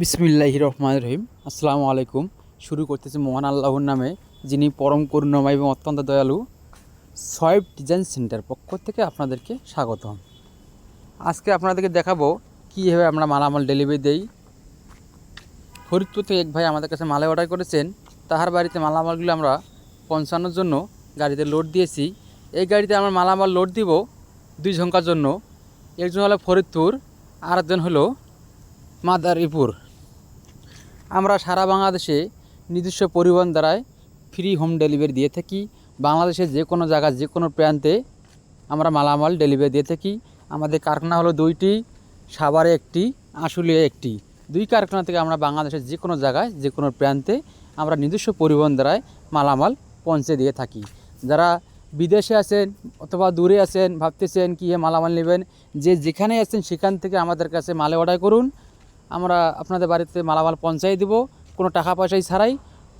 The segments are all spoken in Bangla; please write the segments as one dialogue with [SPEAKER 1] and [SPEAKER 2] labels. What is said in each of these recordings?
[SPEAKER 1] বিসমিল্লাহ রহমান রহিম। আসসালামু আলাইকুম। শুরু করতেছি মহান আল্লাহর নামে, যিনি পরম করুণাময় এবং অত্যন্ত দয়ালু সয়েব ডিজাইন সেন্টার পক্ষ থেকে আপনাদেরকে স্বাগতম। আজকে আপনাদেরকে দেখাবো কীভাবে আমরা মালামাল ডেলিভারি দেই। ফরিদপুর থেকে এক ভাই আমাদের কাছে মালে অর্ডার করেছেন। তাহার বাড়িতে মালামালগুলো আমরা পৌঁছানোর জন্য গাড়িতে লোড দিয়েছি। এই গাড়িতে আমরা মালামাল লোড দিব দুই ঝঙ্কার জন্য। একজন হলো ফরিদপুর আর একজন হলো মাদারীপুর। আমরা সারা বাংলাদেশে নিজস্ব পরিবহন দ্বারায় ফ্রি হোম ডেলিভারি দিয়ে থাকি। বাংলাদেশের যে কোনো জায়গায়, যে কোনো প্রান্তে আমরা মালামাল ডেলিভারি দিয়ে থাকি। আমাদের কারখানা হলো দুইটি, সাভারে একটি আশুলিয়া একটি। দুই কারখানা থেকে আমরা বাংলাদেশের যে কোনো জায়গায়, যে কোনো প্রান্তে আমরা নিজস্ব পরিবহন দ্বারায় মালামাল পৌঁছে দিয়ে থাকি। যারা বিদেশে আছেন অথবা দূরে আছেন, ভাবতেছেন কি মালামাল নেবেন, যে যেখানে আছেন সেখান থেকে আমাদের কাছে মালে অর্ডার করুন। আমরা আপনাদের বাড়িতে মালামাল পৌঁছাই দিব, কোনো টাকা পয়সাই ছাড়াই।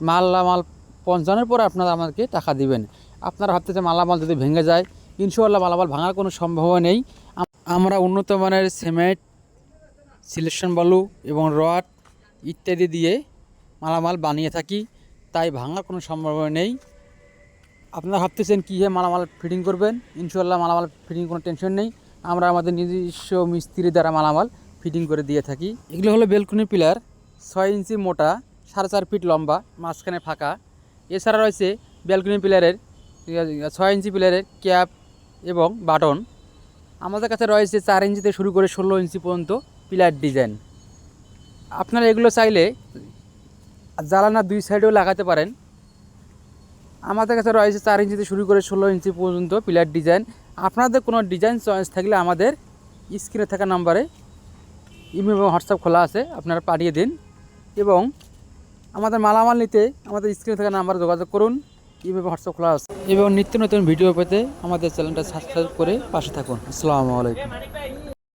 [SPEAKER 1] মালামাল পৌঁছানোর পর আপনারা আমাদেরকে টাকা দিবেন। আপনারা ভাবতেছে মালামাল যদি ভেঙে যায় ইনশাল্লাহ মালামাল ভাঙার কোনো সম্ভাবনা নেই। আমরা উন্নত মানের সিমেন্ট, সিলেকশন বালু এবং রড ইত্যাদি দিয়ে মালামাল বানিয়ে থাকি, তাই ভাঙার কোনো সম্ভাবনা নেই। আপনারা ভাবতেছেন কী কীভাবে মালামাল ফিটিং করবেন? ইনশাল্লাহ মালামাল ফিটিং কোনো টেনশন নেই। আমরা আমাদের নিজস্ব মিস্ত্রি দ্বারা মালামাল ফিটিং করে দিয়ে থাকি। এগুলো হলো বেলকুনি পিলার ছয় ইঞ্চি মোটা সাড়ে চার ফিট লম্বা মাঝখানে ফাঁকা। এছাড়া রয়েছে বেলকুনি পিলারের ছয় ইঞ্চি পিলারের ক্যাপ এবং বাটন। আমাদের কাছে রয়েছে চার ইঞ্চিতে শুরু করে ষোলো ইঞ্চি পর্যন্ত পিলার ডিজাইন। আপনারা এগুলো চাইলে জ্বালানা দুই সাইডেও লাগাতে পারেন। আমাদের কাছে রয়েছে চার ইঞ্চিতে শুরু করে ষোলো ইঞ্চি পর্যন্ত পিলার ডিজাইন। আপনাদের কোনো ডিজাইন চয়েস থাকলে আমাদের স্ক্রিনে থাকা নাম্বারে ইমেল এবং হোয়াটসঅ্যাপ খোলা আছে, আপনারা পাঠিয়ে দিন। এবং আমাদের মালামাল নিতে আমাদের স্ক্রিনে থাকা নাম্বারে যোগাযোগ করুন ইমেল হোয়াটসঅ্যাপ খোলা আছে। এবং নিত্য নতুন ভিডিও পেতে আমাদের চ্যানেলটা সাবস্ক্রাইব করে পাশে থাকুন। আসসালামু আলাইকুম।